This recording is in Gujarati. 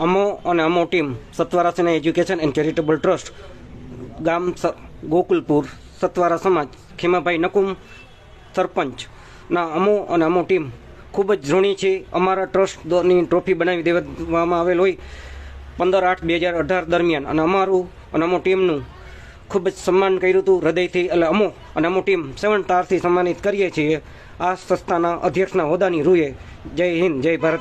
અમો અને અમો ટીમ સત્વારા સેના એજ્યુકેશન એન્ડ ચેરિટેબલ ટ્રસ્ટ, ગામ સ- ગોકુલપુર, સત્વારા સમાજ, ખેમાભાઈ નકુમ સરપંચના અમો અને અમો ટીમ ખૂબ જ ઋણી છે. અમારા ટ્રસ્ટની ટ્રોફી બનાવી દેવામાં આવેલ હોય પંદર આઠ બે હજાર અઢાર દરમિયાન. અને અમારું અને અમો ટીમનું ખૂબ જ સન્માન કર્યું હતું હૃદયથી. એટલે અમો અને અમો ટીમ સેવન સ્ટારથી સન્માનિત કરીએ છીએ. આ સંસ્થાના અધ્યક્ષના હોદ્દાની રૂએ. જય હિન્દ, જય ભારત